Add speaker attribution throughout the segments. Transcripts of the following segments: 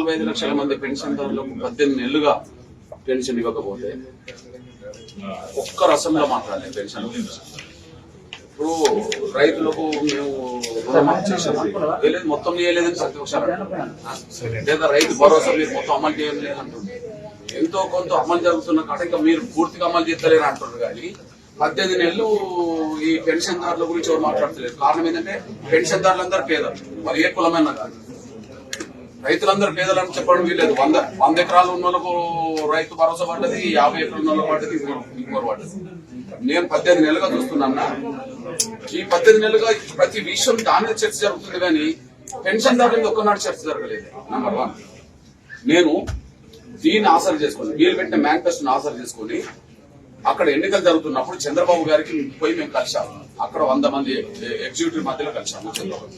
Speaker 1: ఇరవై ఐదు లక్షల మంది పెన్షన్దారులకు పద్దెనిమిది నెలలుగా పెన్షన్ ఇవ్వకపోతే ఒక్క రసంలో మాట్లాడలేదు పెన్షన్. గురించి. ఇప్పుడు రైతులకు మేము రుణమాఫీ మొత్తం చేయలేదని ప్రతి ఒక్కసారి లేదా రైతు భరోసా మీరు మొత్తం అమలు చేయలేదు అంటుంది ఎంతో కొంత అమలు జరుగుతున్న కాడ ఇంకా మీరు పూర్తిగా అమలు చేస్తలేరు అంటున్నారు కానీ పద్దెనిమిది నెలలు ఈ పెన్షన్దారుల గురించి ఎవరు మాట్లాడతలేరు. కారణం ఏంటంటే పెన్షన్దారులందరూ పేదలు. మరి ఏ కులమైనా కాదు. రైతులందరూ పేదలని చెప్పడం వీలేదు వంద వంద ఎకరాలు ఉన్న వాళ్ళకు రైతు భరోసా పడ్డది యాభై ఎకరాలు ఉన్న పడ్డది ఇంకోరు పడ్డది. నేను పద్దెనిమిది నెలలుగా చూస్తున్నా ఈ పద్దెనిమిది నెలలుగా ప్రతి విషయం దానే చర్చ జరుగుతుంది కానీ పెన్షన్ దాని మీద ఒక్కనాడు చర్చ జరగలేదు. నెంబర్ వన్ నేను దీన్ని ఆసరు చేసుకుని మీరు పెట్టిన మేనిఫెస్టోని ఆసరు చేసుకొని అక్కడ ఎన్నికలు జరుగుతున్నప్పుడు చంద్రబాబు గారికి పోయి మేము కలిసాము అక్కడ వంద మంది ఎగ్జిక్యూటివ్ మధ్యలో కలిసాము చంద్రబాబు.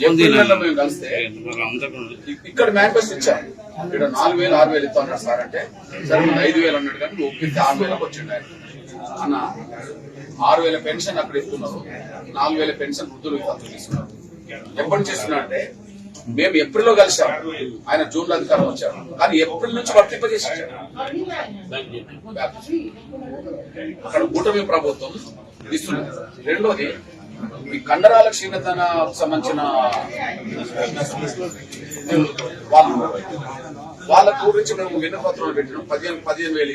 Speaker 1: మేము కలిస్తే ఇక్కడ మేనిఫెస్టో ఇచ్చాము ఇక్కడ నాలుగు వేలు ఆరు వేలు ఇస్తా అన్నాడు సార్ అంటే సరే మన ఐదు వేలు అన్నాడు కానీ ఒప్పిస్తే ఆరు వేలకు వచ్చిండు ఆయన. అన్న ఆరు వేల పెన్షన్ అక్కడ ఇస్తున్నారు. నాలుగు వేల పెన్షన్ వృద్ధులు వితంతులు ఇస్తున్నారు ఎప్పటి చేస్తున్నా అంటే మేము ఏప్రిల్లో కలిసాం. ఆయన జూన్లో అధికారం వచ్చారు. కానీ ఏప్రిల్ నుంచి వర్తింపజేసి అక్కడ కూటమి ప్రభుత్వం ఇస్తున్నది. రెండోది ఈ కండరాల క్షీణతన సంబంధించిన వాళ్ళు వాళ్ళ గురించి మేము ఎన్ని పత్రాలు పెట్టినాం. పదిహేను పదిహేను వేలు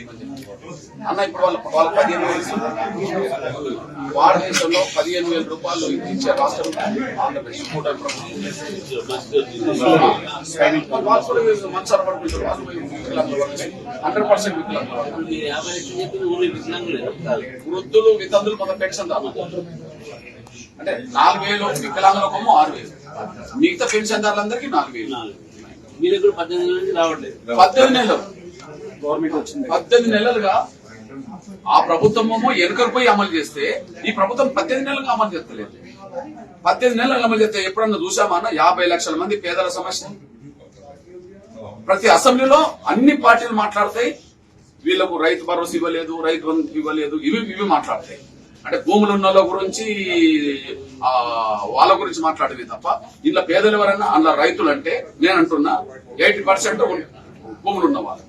Speaker 1: అన్న ఇప్పుడు వాళ్ళ వాళ్ళ పదిహేను వేలు. భారతదేశంలో పదిహేను వేల రూపాయలు ఇచ్చే రాష్ట్రం ఆంధ్రప్రదేశ్ కూడా పడుకుంటారు వాళ్ళు హండ్రెడ్ పర్సెంట్ వికలాంగులు వృద్ధులు వితంతులు మన పెన్షన్ దాదాపు అంటే నాలుగు వేలు వికలాంగులకేమో ఆరు వేలు. మిగతా పెన్షన్దారులందరికీ నాలుగు వేలు.
Speaker 2: నాలుగు మీరు కూడా పద్దెనిమిది నుంచి రావట్లేదు.
Speaker 1: పద్దెనిమిది నెలలు. గవర్నమెంట్ వచ్చింది. పద్దెనిమిది నెలలుగా ఆ ప్రభుత్వమేమో వెనుకకు పోయి అమలు చేస్తే ఈ ప్రభుత్వం పద్దెనిమిది నెలలుగా అమలు చేస్తలేదు. పద్దెనిమిది నెలలు అమలు చేస్తే ఎప్పుడన్నా చూసామా అన్న? యాభై లక్షల మంది పేదల సమస్య. ప్రతి అసెంబ్లీలో అన్ని పార్టీలు మాట్లాడతాయి. వీళ్ళకు రైతు భరోసా ఇవ్వలేదు రైతు బంధు ఇవ్వలేదు ఇవి ఇవి మాట్లాడతాయి. అంటే భూములు ఉన్న వాళ్ళ గురించి ఆ వాళ్ళ గురించి మాట్లాడేది తప్ప ఇంట్లో పేదలు ఎవరన్నా అందులో రైతులు అంటే నేను అంటున్నా ఎయిటీ పర్సెంట్ భూములు ఉన్న వాళ్ళు.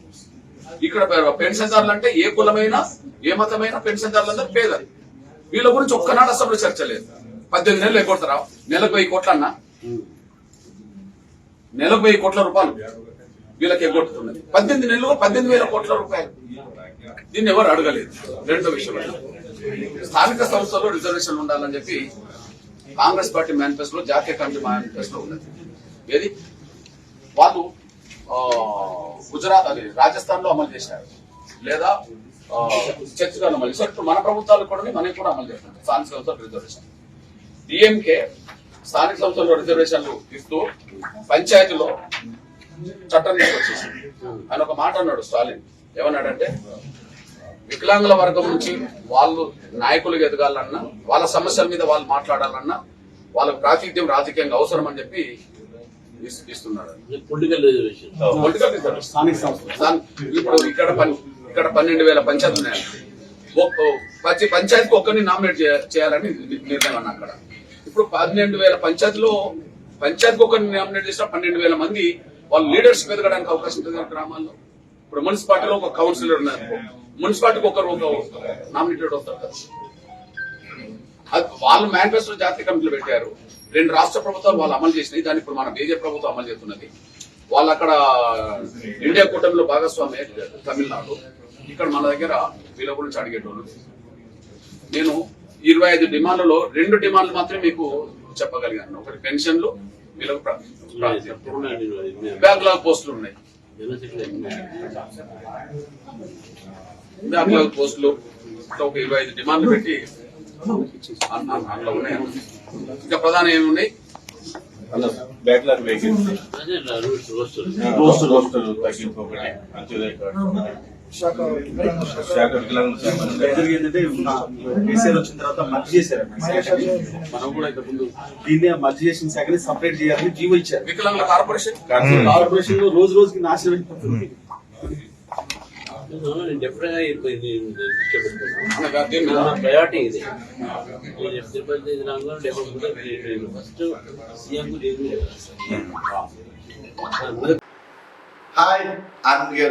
Speaker 1: ఇక్కడ పెన్షన్దారులు అంటే ఏ కులమైనా ఏ మతమైనా పెన్షన్దారులందరూ పేదలు. వీళ్ళ గురించి ఒక్కనాడు అసలు చర్చ లేదు. పద్దెనిమిది నెలలు ఎగ్గొడతారా నెలకు వెయ్యి కోట్ల నెలకు వెయ్యి కోట్ల రూపాయలు వీళ్ళకి ఎగ్గొట్టుతున్నది. పద్దెనిమిది నెలలు పద్దెనిమిది వేల కోట్ల రూపాయలు. దీన్ని ఎవరు అడగలేదు. రెండో విషయం స్థానిక సంస్థల్లో రిజర్వేషన్ ఉండాలని చెప్పి కాంగ్రెస్ పార్టీ మేనిఫెస్టోలో జాతీయ కమిటీ మేనిఫెస్టో ఉన్నది. ఏది? వాళ్ళు గుజరాత్ అది రాజస్థాన్లో అమలు చేశారు. లేదా ఆ, అమలు చేశారు. ఇప్పుడు మన ప్రభుత్వాలు కూడా మనకి కూడా అమలు చేస్తున్నారు. స్థానిక సంస్థల రిజర్వేషన్. డిఎంకే స్థానిక సంస్థల్లో రిజర్వేషన్లు ఇస్తూ పంచాయతీలో చట్టం తీసుకొచ్చేసింది. ఆయన ఒక మాట అన్నాడు స్టాలిన్. ఏమన్నాడంటే వికలాంగుల వర్గం నుంచి వాళ్ళు నాయకులుగా ఎదగాలన్నా వాళ్ళ సమస్యల మీద వాళ్ళు మాట్లాడాలన్నా వాళ్ళకు ప్రాతినిధ్యం రాజకీయంగా అవసరం అని చెప్పి
Speaker 2: పొలిటికల్
Speaker 1: ఇప్పుడు ఇక్కడ పన్- ఇక్కడ పన్నెండు వేల పంచాయతీ ఉన్నాయి. ప్రతి పంచాయతీకి ఒక్కరిని నామినేట్ చేయ- చేయాలని నిర్ణయం అన్న అక్కడ. ఇప్పుడు పన్నెండు వేల పంచాయతీలో పంచాయతీకి ఒకరిని నామినేట్ చేసిన పన్నెండు వేల మంది వాళ్ళు లీడర్షిప్ ఎదగడానికి అవకాశం ఉంటుంది గ్రామాల్లో. ఇప్పుడు మున్సిపాలిటీలో ఒక కౌన్సిలర్ ఉన్నారు. మున్సిపాలిటీకి ఒకరు ఒక నామినేటెడ్ వస్తారు కదా. వాళ్ళు మేనిఫెస్టో జాతీయ కమిటీలు పెట్టారు. రెండు రాష్ట్ర ప్రభుత్వాలు వాళ్ళు అమలు చేసినాయి. దాన్ని ఇప్పుడు మన బీజేపీ ప్రభుత్వం అమలు చేస్తున్నది. వాళ్ళు అక్కడ ఇండియా కూటమిలో భాగస్వామి తమిళనాడు. ఇక్కడ మన దగ్గర వీళ్ళ గురించి అడిగేటోళ్ళు. నేను ఇరవై ఐదు డిమాండ్లలో రెండు డిమాండ్లు మాత్రమే మీకు చెప్పగలిగాను. ఒకటి పెన్షన్లు వీళ్ళకు బ్యాక్లాగ్ పోస్టులు ఉన్నాయి. బ్యాక్లాగ్ పోస్టులు ఒక ఇరవై ఐదు డిమాండ్లు పెట్టి అందులో ఉన్నాయి. ఇంకా ప్రధాన ఏమి ఉన్నాయి?
Speaker 3: బ్యాక్లాగ్ వేకెన్సీ
Speaker 2: రోస్టర్
Speaker 3: తగ్గింపు ఒకటి అంత్యోదయ కార్డు శాఖ వికలాంగుల
Speaker 4: ఏంటంటే కేసీఆర్ వచ్చిన తర్వాత మర్జ్ చేశారు
Speaker 1: మనం కూడా ఇంతకు ముందు
Speaker 4: దీన్ని మర్జ్ చేసిన శాఖని సపరేట్ చేయాలని జీవో ఇచ్చారు
Speaker 1: వికలాంగుల కార్పొరేషన్
Speaker 3: కార్పొరేషన్.
Speaker 4: లో రోజు రోజుకి నాశనం అయిపోతుంది
Speaker 2: ప్రయారిటీ ఇది Tirupati first CM
Speaker 5: Hi, I'm your